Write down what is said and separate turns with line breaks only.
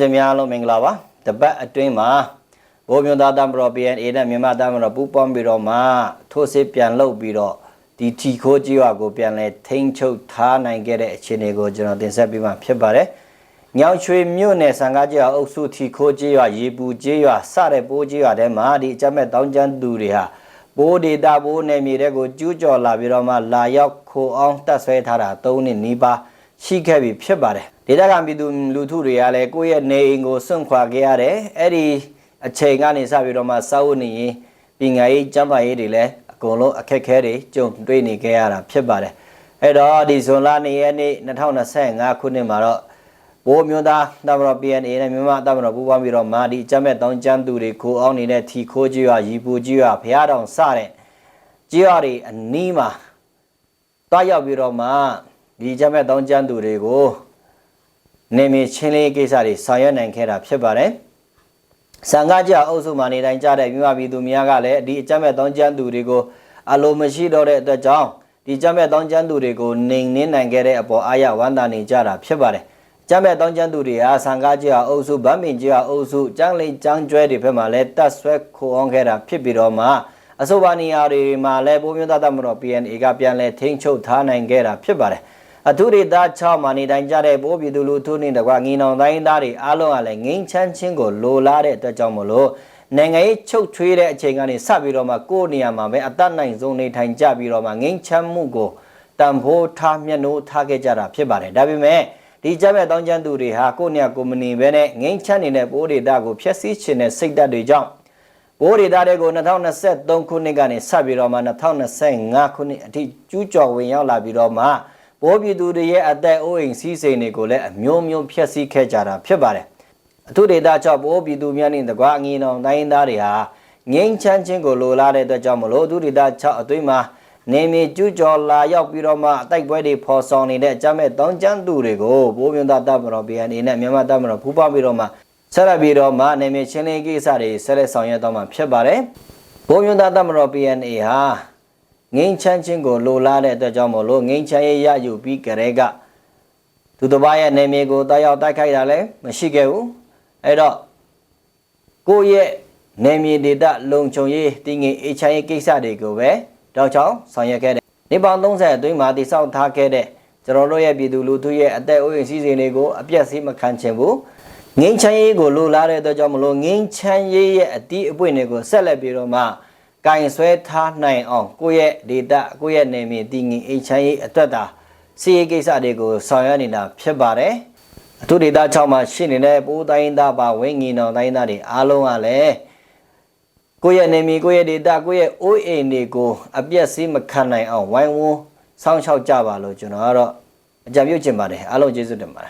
သည်များအားလုံးမင်္ဂလာပါတပတ်အတွင်းမှာဘိုးမျိုးသားတမတော် PNA နဲ့မြန်မာတမတော်ပူးပေါင်းပြီးတော့မှထိုးစစ်ပြန်လုပ်ပြီးတော့ဒီထီခိုးကြီးရွာကိုပြန်လဲထိန်းချုပ်ထားနိုင်ခဲ့တဲ့အခြေအနေကိုကျွန်တော်တင်ဆက်ပေးမှာဖြစ်ပါတယ်။ညောင်ရွှေမြို့နယ်စံကားကြီးရွာအုပ်စုထီခိုးကြီးရွာရေပူကြီးရွာစတဲ့ပိုးကြီးရွာထဲမှာဒီအကြမ်းမဲ့တောင်းကျမ်းသူတွေဟာဘိုးဒေတာဘိုးနယ်မြေတဲ့ကိုကျူးကျော်လာပြီးတော့မှလာရောက်ခိုအောင်တက်ဆွဲထားတာ၃နှစ်နီးပါး ရှိခဲ့ပြီဖြစ်ပါတယ်ဒေတာကပြည်သူလူထုတွေကလည်းကိုယ့်ရဲ့နေအိမ်ကိုစွန့်ခွာခဲ့ရတယ်အဲ့ဒီအချိန်ကနေစပြီးတော့မှစောက်နေရင်ပညာရေးကျန်းမာရေးတွေလည်းအကုန်လုံးအခက်အခဲတွေကြုံတွေ့နေခဲ့ရတာဖြစ်ပါတယ်အဲ့တော့ဒီဇွန်လ2ရက်နေ့2025ခုနှစ်မှာတော့ဘိုးမျိုးသားတမတော် PNA နဲ့မြန်မာတမတော်ပူးပေါင်းပြီးတော့မာဒီအကြမ်းမဲ့တောင်းကျမ်းသူတွေကိုအောင်နေတဲ့ထီခိုးကြီးရွာရီပူကြီးရွာဖျားတောင်စတဲ့ကြီးရွာတွေအနီးမှာတွားရောက်ပြီးတော့မှ ဒီအကြမ်းမဲ့တောင်းကျမ်းသူတွေကိုနေမီချင်းလေးကိစ္စတွေဆောင်ရွက်နိုင်ခဲ့တာဖြစ်ပါတယ်။စံကားကြအုပ်စုမှနေတိုင်းကြတဲ့မြို့ပြည်သူများကလည်းဒီအကြမ်းမဲ့တောင်းကျမ်းသူတွေကိုအလိုမရှိတော့တဲ့အတွက်ကြောင့်ဒီအကြမ်းမဲ့တောင်းကျမ်းသူတွေကိုနှိမ်နှင်းနိုင်ခဲ့တဲ့အပေါ်အာရဝမ်းသာနေကြတာဖြစ်ပါတယ်။ကျမ်းမဲ့တောင်းကျမ်းသူတွေဟာစံကားကြအုပ်စုဗတ်မင်ကြအုပ်စုကျန်းလိန်ကျန်းကျွဲတွေဘက်မှလည်းတတ်ဆွဲခိုအောင်ခဲ့တာဖြစ်ပြီးတော့မှအဆိုပါနေရာတွေမှာလည်းပုံမျိုးသားသမတော် PNA ကပြန်လဲထိန်းချုပ်ထားနိုင်ခဲ့တာဖြစ်ပါတယ်။ အထူးဒေသ6မှာနေတိုင်းကြတဲ့ပိုးပြည်သူလူထုနဲ့တကွာငင်းအောင်တိုင်းသားတွေအားလုံးကလည်းငင်းချမ်းချင်းကိုလိုလားတဲ့အတွက်ကြောင့်မလို့နိုင်ငံရေးချုပ်ထွေးတဲ့အချိန်ကနေစပြီးတော့မှကိုယ့်နေရာမှာပဲအသက်နိုင်ဆုံးနေထိုင်ကြပြီးတော့မှငင်းချမ်းမှုကိုတန်ဖိုးထားမျက်နှိုးထားခဲ့ကြတာဖြစ်ပါတယ်ဒါပေမဲ့ဒီကြက်မဲ့တောင်းကျမ်းသူတွေဟာကိုယ့်နေရာကိုမနေဘဲနဲ့ငင်းချမ်းနေတဲ့ပိုးဒေတာကိုဖျက်ဆီးခြင်းနဲ့စိတ်ဓာတ်တွေကြောင့်ဘိုးဒေတာတွေကို2023ခုနှစ်ကနေစပြီးတော့မှ2025ခုနှစ်အထိကျူးကျော်ဝင်ရောက်လာပြီးတော့မှ ဘိုးပြည်သူတွေရဲ့အသက်အိုးအိမ်စီးစိမ်တွေကိုလည်းအမျိုးမျိုးဖျက်ဆီးခဲ့ကြတာဖြစ်ပါတယ်အထူးဒေတာကြောင့်ဘိုးပြည်သူများနဲ့တကွာအငင်းအောင်တိုင်းသားတွေဟာငင်းချမ်းခြင်းကိုလိုလားတဲ့အတွက်ကြောင့်မလို့အထူးဒေတာ6အသွေးမှာနေမီကျူးကျော်လာရောက်ပြီးတော့မှအတိုက်ပွဲတွေဖော်ဆောင်နေတဲ့အကြမ်းမဲ့တောင်းကျမ်းသူတွေကိုဘိုးမြတ်တပ်မတော် BNA နဲ့မြန်မာတပ်မတော်ပူးပေါင်းပြီးတော့မှဆက်လက်ပြီးတော့မှနေမီချင်းလင်းကိစ္စတွေဆက်လက်ဆောင်ရွက်တော့မှာဖြစ်ပါတယ်ဘိုးမြတ်တပ်မတော် BNA ဟာ ငင်းချမ်းခြင်းကိုလိုလားတဲ့အတွက်ကြောင့်မလို့ငင်းချမ်းရေးရယူပြီးကြတဲ့ကသူတစ်ပါးရဲ့နေမီကိုတောက်ရောက်တိုက်ခိုက်တာလည်းမရှိခဲ့ဘူးအဲ့တော့ကိုယ့်ရဲ့နေမီဒေတာလုံခြုံရေးတည်ငြိမ်အေးချမ်းရေးကိစ္စတွေကိုပဲတောက်ချောင်းဆောင်ရွက်ခဲ့တဲ့နေပေါင်း30အတွင်းမှာတည်ဆောက်ထားခဲ့တဲ့ကျွန်တော်တို့ရဲ့ပြည်သူလူထုရဲ့အသက်အိုးအိမ်စီးစိမ်တွေကိုအပြတ်စီးမခံချင်ဘူးငင်းချမ်းရေးကိုလိုလားတဲ့အတွက်ကြောင့်မလို့ငင်းချမ်းရေးရဲ့အတီးအပွင့်တွေကိုဆက်လက်ပြီးတော့မှ ကင်ဆွဲထားနိုင်အောင်ကိုယ့်ရဲ့ဒေတာကိုယ့်ရဲ့နေမီတည်ငြိမ်အေးချမ်းရေးအတွက်တာစီးရေးကိစ္စတွေကိုဆောင်ရွက်နေတာဖြစ်ပါတယ်အထူးဒေတာ6မှာရှိနေတဲ့ပိုးတိုင်းသားပါဝင်းငီနောင်တိုင်းသားတွေအားလုံးကလည်းကိုယ့်ရဲ့နေမီကိုယ့်ရဲ့ဒေတာကိုယ့်ရဲ့အိုးအိမ်တွေကိုအပြက်စီးမခံနိုင်အောင်ဝိုင်းဝန်းစောင့်ရှောက်ကြပါလို့ကျွန်တော်ကတော့အကြံပြုချင်ပါတယ်အားလုံးကျေးဇူးတင်ပါတယ်